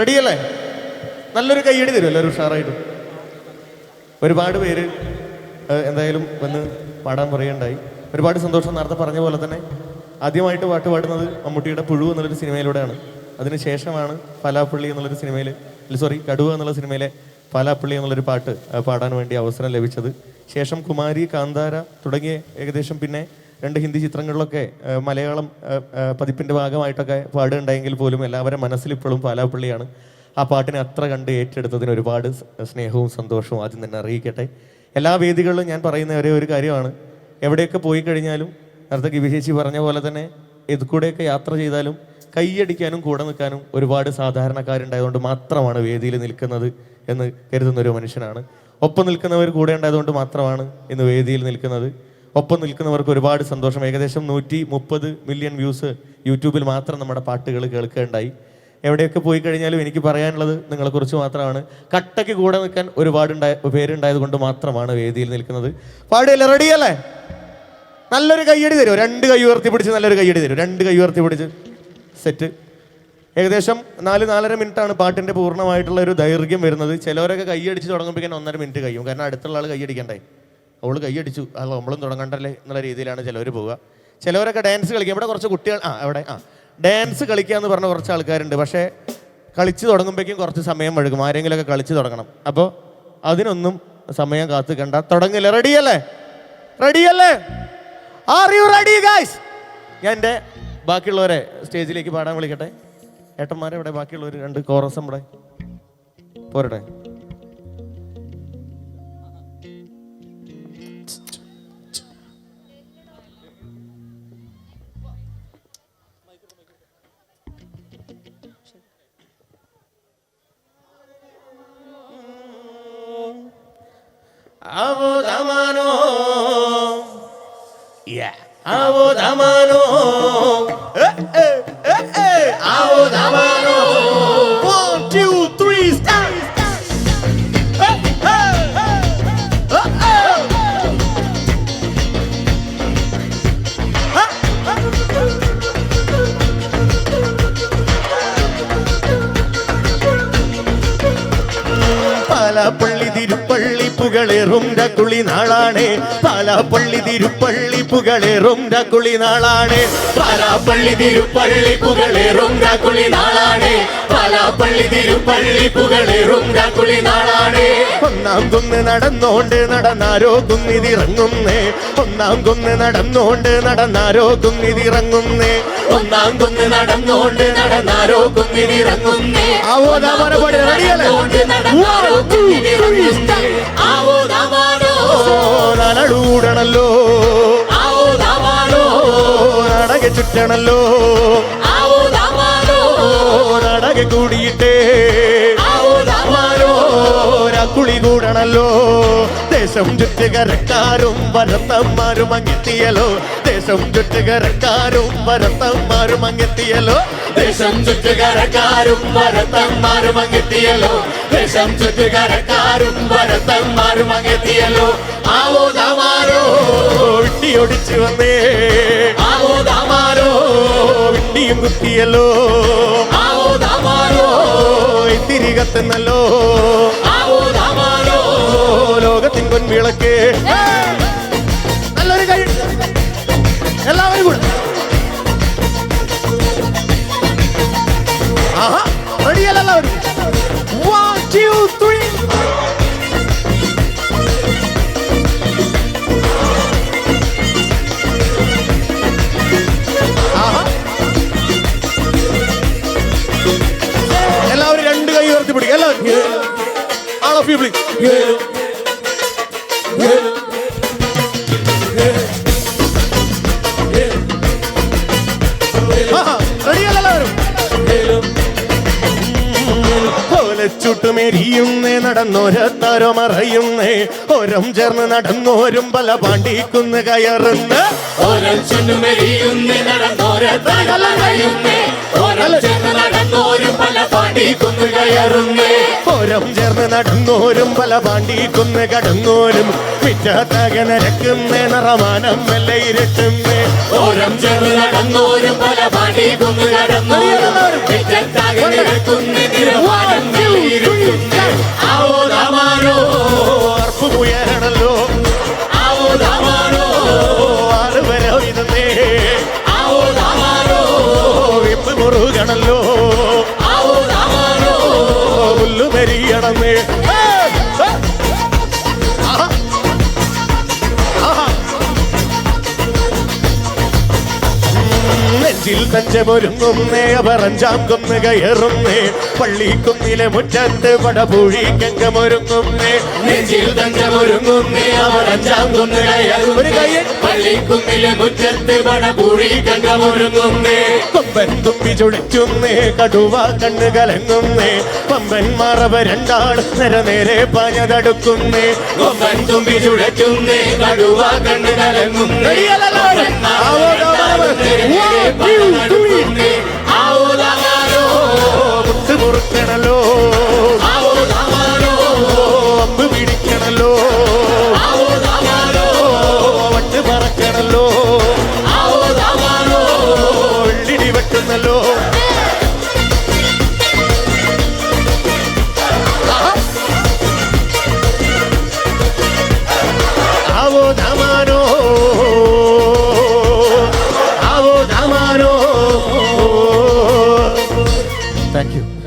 റെഡിയല്ലേ? നല്ലൊരു കയ്യടി തരും എല്ലാവരും ഉഷാറായിട്ട്. ഒരുപാട് പേര് എന്തായാലും വന്ന് പാടാൻ പറയുകയുണ്ടായി. ഒരുപാട് സന്തോഷം നേരത്തെ പറഞ്ഞ പോലെ തന്നെ ആദ്യമായിട്ട് പാട്ട് പാടുന്നത് മമ്മൂട്ടിയുടെ പുഴു എന്നുള്ളൊരു സിനിമയിലൂടെയാണ്. അതിനുശേഷമാണ് പാലാപ്പള്ളി എന്നുള്ളൊരു സിനിമയിൽ സോറി കടുവ എന്നുള്ള സിനിമയിലെ പാലാപ്പള്ളി എന്നുള്ളൊരു പാട്ട് പാടാൻ വേണ്ടി അവസരം ലഭിച്ചത്. ശേഷം കുമാരി കാന്താര തുടങ്ങിയ ഏകദേശം പിന്നെ രണ്ട് ഹിന്ദി ചിത്രങ്ങളിലൊക്കെ മലയാളം പതിപ്പിന്റെ ഭാഗമായിട്ടൊക്കെ പാടുകയുണ്ടായെങ്കിൽ പോലും എല്ലാവരും മനസ്സിൽ ഇപ്പോഴും പാലാപ്പള്ളിയാണ്. ആ പാട്ടിനെ അത്ര കണ്ട് ഏറ്റെടുത്തതിന് ഒരുപാട് സ്നേഹവും സന്തോഷവും ആദ്യം തന്നെ അറിയിക്കട്ടെ. എല്ലാ വേദികളിലും ഞാൻ പറയുന്ന ഒരേ ഒരു കാര്യമാണ്. എവിടെയൊക്കെ പോയി കഴിഞ്ഞാലും നേരത്തെ ഗിവിശേഷി പറഞ്ഞ പോലെ തന്നെ ഇത് കൂടെയൊക്കെ യാത്ര ചെയ്താലും കൈയടിക്കാനും കൂടെ നിൽക്കാനും ഒരുപാട് സാധാരണക്കാരുണ്ടായതുകൊണ്ട് മാത്രമാണ് വേദിയിൽ നിൽക്കുന്നത് എന്ന് കരുതുന്ന ഒരു മനുഷ്യനാണ്. ഒപ്പം നിൽക്കുന്നവർ കൂടെ ഉണ്ടായതുകൊണ്ട് മാത്രമാണ് ഇന്ന് വേദിയിൽ നിൽക്കുന്നത്. ഒപ്പം നിൽക്കുന്നവർക്ക് ഒരുപാട് സന്തോഷം. ഏകദേശം നൂറ്റി മുപ്പത് മില്യൺ വ്യൂസ് യൂട്യൂബിൽ മാത്രം നമ്മുടെ പാട്ടുകൾ കേൾക്കുകയുണ്ടായി എവിടെയൊക്കെ പോയി കഴിഞ്ഞാലും എനിക്ക് പറയാനുള്ളത് നിങ്ങളെക്കുറിച്ച് മാത്രമാണ്. കട്ടയ്ക്ക് കൂടെ നിൽക്കാൻ ഒരുപാട് പേരുണ്ടായത് കൊണ്ട് മാത്രമാണ് വേദിയിൽ നിൽക്കുന്നത്. പാടുകയല്ലേ? റെഡിയല്ലേ? നല്ലൊരു കയ്യടി തരുമോ? രണ്ട് കൈ ഉയർത്തി പിടിച്ച് നല്ലൊരു കയ്യടി തരും രണ്ട് കൈ ഉയർത്തി പിടിച്ച്. സെറ്റ്. ഏകദേശം നാല് നാലര മിനിറ്റാണ് പാട്ടിന്റെ പൂർണമായിട്ടുള്ള ഒരു ദൈർഘ്യം വരുന്നത്. ചിലവരൊക്കെ കൈയടിച്ച് തുടങ്ങുമ്പോൾ ഒന്നര മിനിറ്റ് കഴിയും. കാരണം അടുത്തുള്ള ആൾ കൈയടിക്കണ്ടേ? അവൾ കൈയടിച്ചു. അത് നമ്മളും തുടങ്ങണ്ടല്ലേ എന്നുള്ള രീതിയിലാണ് ചിലവർ പോവുക. ചിലവരൊക്കെ ഡാൻസ് കളിക്കുക ഇവിടെ കുറച്ച് കുട്ടികൾ ആ അവിടെ ആ. ഡാൻസ് കളിക്കുക എന്ന് പറഞ്ഞ കുറച്ച് ആൾക്കാരുണ്ട്. പക്ഷേ കളിച്ച് തുടങ്ങുമ്പോഴേക്കും കുറച്ച് സമയം വഴുകും. ആരെങ്കിലുമൊക്കെ കളിച്ച് തുടങ്ങണം. അപ്പോൾ അതിനൊന്നും സമയം കാത്തു കണ്ട തുടങ്ങില്ല? റെഡിയല്ലേ റെഡിയല്ലേ ആർ യു റെഡി ഗൈസ് ഞാൻ എന്റെ ബാക്കിയുള്ളവരെ സ്റ്റേജിലേക്ക് പാടാൻ വിളിക്കട്ടെ. ഏട്ടന്മാരെ ഇവിടെ ബാക്കിയുള്ളവർ രണ്ട് കോറസ് ഇവിടെ പോരട്ടെ. Avo damano. One, two, three, start. Eh, eh, eh. Eh, eh. Palapalli Thiruppally പുകളേറും കുളിനാളാണ്. Palapalli Thiruppally പുകളേറും കുളിനാളാണ്. Palapalli Thiruppally പുകളേറും കുളി പാലാപ്പള്ളി തിരുപ്പള്ളി പുകളേറും കുളി നാളാണ്. ഒന്നാം കുന്ന് നടന്നോണ്ട് നടന്നാരോ കുന്നിതിറങ്ങുന്നേ. ഒന്നാം കുന്ന് നടന്നോണ്ട് നടന്നാരോ കുന്നിതിറങ്ങുന്നേ. ഒന്നാം കുന്ന് നടന്നോണ്ട് നടന്നാരോ കുന്നിതിറങ്ങുന്നേ. ആവോ ദാമന പാടി റെഡിയല്ലേ? ആവോ ദാമാനോ നനടൂടണല്ലോ നടക ചുറ്റണല്ലോ. നടക കൂടിയിട്ടേ. കുളി കൂടണല്ലോ. ദേശം ചുറ്റുകരക്കാരും വരത്തന്മാരും അങ്ങെത്തിയല്ലോ. ദേശം ചുറ്റുകരക്കാരും വരത്തന്മാരും അങ്ങെത്തിയല്ലോ. ദേശം ചുറ്റുകരക്കാരും വരത്തന്മാരും അങ്ങെത്തിയല്ലോ. ദേശം ചുറ്റുകരക്കാരും വരത്തന്മാരും അങ്ങെത്തിയല്ലോ. ആവോ ദാമാനോ വിട്ടിയൊടിച്ചു വന്നേ. ആവോ ദാമാരോ വിട്ടിയും കുത്തിയല്ലോ. തിരി കത്തുന്നല്ലോ ലോകത്തിൻ പൊൻവിളക്ക് നല്ലൊരു കൈ എല്ലാവരും കൂടെ. ആഹാ റെഡിയല്ല എല്ലാവരും. ചുട്ടുമെരിയുന്നേ നടന്നോരത്താരോ മറയുന്നേ. ഓരം ചേർന്ന് നടന്നോരും പല പാണ്ടിക്കുന്ന് കയറുന്ന. ഓരോ ചുന്നുമെരിയുന്നേ നടന്നോരത്തകലയുന്നേ ഓരം ചെന്ന് നടന്നോരും പല പാടിക്കുന്നു കയറുന്നേ. ഓരം ചേർന്ന് നടന്നോരും പല പാണ്ടിക്കുന്ന് കടന്നോരും. മിറ്റത്തക നരക്കുന്നേ നിറമാനം മെല്ലെ ഇരുട്ടുന്നേ. ഓരം ചേർന്ന് നടന്നോരും പല പാണ്ടിക്കുന്ന് കടന്നോരും. മിറ്റത്താകെ మురుగణలో നെഞ്ചിൽ തഞ്ചമൊരുങ്ങുന്നേ അവറഞ്ചാം കൊന്ന് കയറുന്നേ പള്ളിക്കുന്നിലെ മുറ്റത്ത് പടപൂഴി കങ്കമൊരുങ്ങുന്നേ. നെഞ്ചിൽ തഞ്ചമൊരുങ്ങുന്നേ അവർ അഞ്ചാം കുന്ന് കയ്യൻ. പള്ളിക്കുന്നിലെ മുറ്റത്ത് പടപൂഴി കണ്ടമൊരുങ്ങുന്നേ കൊമ്പൻ തുമ്പി ചുളിക്കുന്നേ കടുവ കണ്ണ് കലങ്ങുന്നേ. പമ്പൻ മറവ രണ്ടാൾ നേരെ പാഞ്ഞതടുക്കുന്നേ. കൊമ്പൻ തുമ്പി ചുഴറ്റുന്നേ കടുവ കണ്ണ് കലങ്ങുന്നേ. ആവുതാവാരോ മുത്ത് മുറുക്കണല്ലോ ആവോ ദാമാനോ താങ്ക് യു